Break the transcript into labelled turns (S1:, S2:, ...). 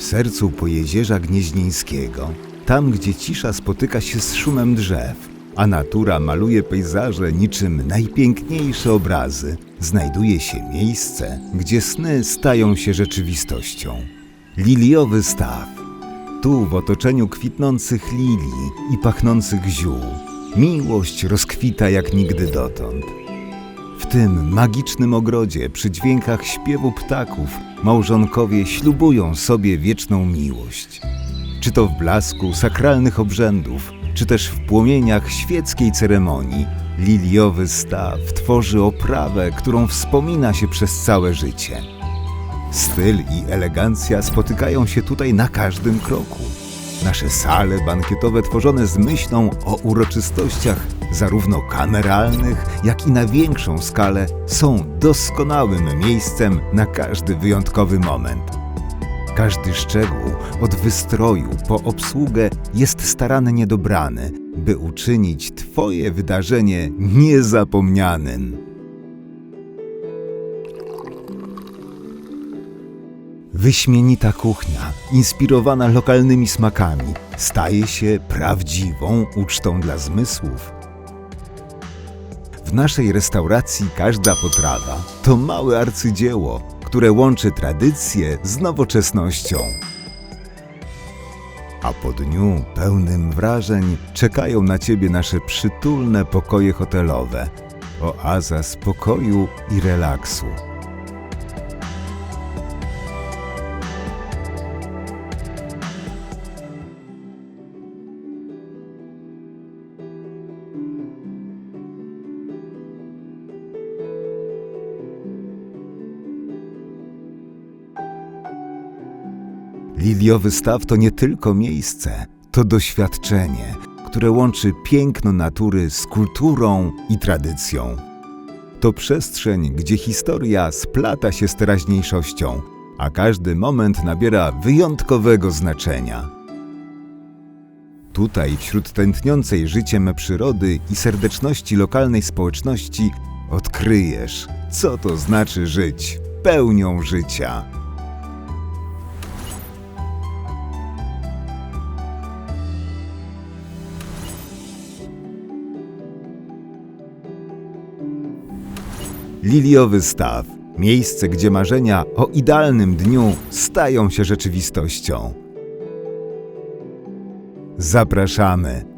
S1: W sercu Pojezierza Gnieźnieńskiego, tam gdzie cisza spotyka się z szumem drzew, a natura maluje pejzaże niczym najpiękniejsze obrazy, znajduje się miejsce, gdzie sny stają się rzeczywistością. Liliowy staw. Tu, w otoczeniu kwitnących lilii i pachnących ziół, miłość rozkwita jak nigdy dotąd. Tym magicznym ogrodzie, przy dźwiękach śpiewu ptaków, małżonkowie ślubują sobie wieczną miłość. Czy to w blasku sakralnych obrzędów, czy też w płomieniach świeckiej ceremonii, liliowy staw tworzy oprawę, którą wspomina się przez całe życie. Styl i elegancja spotykają się tutaj na każdym kroku. Nasze sale bankietowe tworzone z myślą o uroczystościach, zarówno kameralnych, jak i na większą skalę, są doskonałym miejscem na każdy wyjątkowy moment. Każdy szczegół, od wystroju po obsługę, jest starannie dobrany, by uczynić Twoje wydarzenie niezapomnianym. Wyśmienita kuchnia, inspirowana lokalnymi smakami, staje się prawdziwą ucztą dla zmysłów. W naszej restauracji każda potrawa to małe arcydzieło, które łączy tradycję z nowoczesnością. A po dniu pełnym wrażeń czekają na ciebie nasze przytulne pokoje hotelowe, oaza spokoju i relaksu. Liliowy staw to nie tylko miejsce, to doświadczenie, które łączy piękno natury z kulturą i tradycją. To przestrzeń, gdzie historia splata się z teraźniejszością, a każdy moment nabiera wyjątkowego znaczenia. Tutaj, wśród tętniącej życiem przyrody i serdeczności lokalnej społeczności, odkryjesz, co to znaczy żyć pełnią życia. Liliowy Staw. Miejsce, gdzie marzenia o idealnym dniu stają się rzeczywistością. Zapraszamy